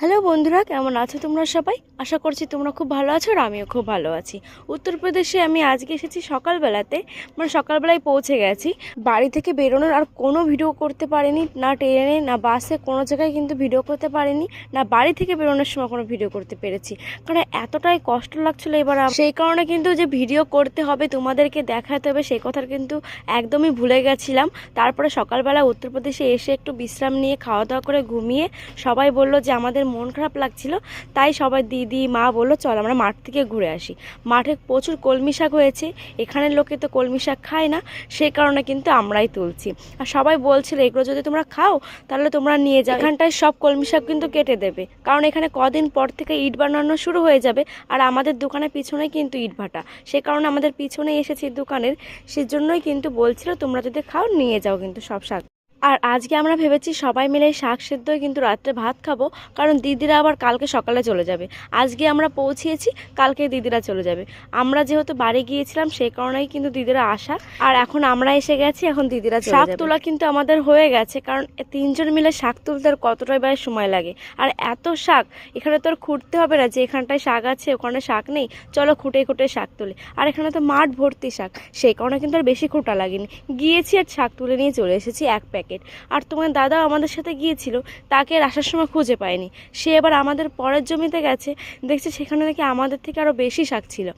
Hello বন্ধুরা, কেমন আছো তোমরা সবাই? আশা করছি তোমরা খুব ভালো আছো আর আমিও খুব ভালো আছি। উত্তরপ্রদেশে আমি আজকে এসেছি সকালবেলাতে মানে সকালবেলায় পৌঁছে গেছি। বাড়ি থেকে বেরোনোর আর কোনো ভিডিও করতে পারিনি, না ট্রেনে, না বাসে, কোনো জায়গায় কিন্তু ভিডিও করতে পারিনি, না বাড়ি থেকে বেরোনোর সময় কোনো ভিডিও করতে পেরেছি। কারণ এতটাই কষ্ট লাগছিল এবার সেই কারণে কিন্তু যে ভিডিও করতে হবে, তোমাদেরকে দেখাতে হবে, সেই কথার কিন্তু একদমই ভুলে গেছিলাম। তারপরে সকালবেলা উত্তরপ্রদেশে এসে একটু বিশ্রাম নিয়ে খাওয়া দাওয়া করে ঘুমিয়ে সবাই বলল যে আমাদের মন খারাপ লাগছিল, তাই সবাই দিদি, মা বলল, চল আমরা মাঠ থেকে ঘুরে আসি। মাঠে প্রচুর কলমি শাক হয়েছে, এখানের লোকে তো কলমি শাক খায় না, সেই কারণে কিন্তু আমরাই তুলছি। আর সবাই বলছিল, এগুলো যদি তোমরা খাও, তাহলে তোমরা নিয়ে যাও। এখানটায় সব কলমি শাক কিন্তু কেটে দেবে। কারণ এখানে কদিন পর থেকে ইট বানানো শুরু হয়ে যাবে, আর আমাদের দোকানের পিছনে কিন্তু ইট ভাটা। সে কারণে আমাদের পিছনে এসেছি দোকানের, সেজন্যই কিন্তু বলছিল, তোমরা যদি খাও, নিয়ে যাও কিন্তু সব শাক। আর আজকে আমরা ভেবেছি সবাই মিলে শাক সেদ্ধই কিন্তু রাত্রে ভাত খাব কারণ দিদিরা আবার কালকে সকালে চলে যাবে। আজকে আমরা পৌঁছিয়েছি কালকে দিদিরা চলে যাবে। আমরা যেহেতু বাড়ি গিয়েছিলাম সেই কারণেই কিন্তু দিদিরা আসা। আর এখন আমরা এসে গেছি এখন দিদিরা শাক তোলা কিন্তু আমাদের হয়ে গেছে কারণ তিনজন মিলে শাক তুলতে আর কতটাই বারে সময় লাগে। আর এত শাক এখানে তো আর খুঁড়তে হবে না যে এখানটায় শাক আছে ওখানে শাক নেই চলো খুঁটে খুঁটে শাক তুলে। আর এখানে তো মাঠ ভর্তি শাক সেই কারণে কিন্তু আর বেশি খুঁটা লাগেনি। গিয়েছি আর শাক তুলে নিয়ে চলে এসেছি এক প্যাকেট। আর তোমার দাদা আমাদের সাথে গিয়েছিল, তাকে আসার সময় খুঁজে পায়নি। সে এবার আমাদের পরের জমিতে গেছে, দেখছে সেখানে নাকি আমাদের থেকে আরও বেশি শাক ছিল।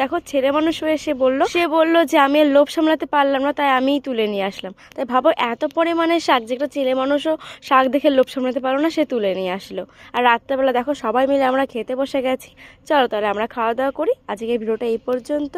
দেখো, ছেলে মানুষ হয়ে সে বলল সে বলল যে আমি আর লোভ সামলাতে পারলাম না, তাই আমিই তুলে নিয়ে আসলাম। তাই ভাবো, এত পরিমাণে শাক যেটা ছেলে মানুষও শাক দেখে লোভ সামলাতে পারল না, সে তুলে নিয়ে আসলো। আর রাত্রেবেলা দেখো, সবাই মিলে আমরা খেতে বসে গেছি। চলো তাহলে আমরা খাওয়া দাওয়া করি। আজকে ভিডিওটা এই পর্যন্ত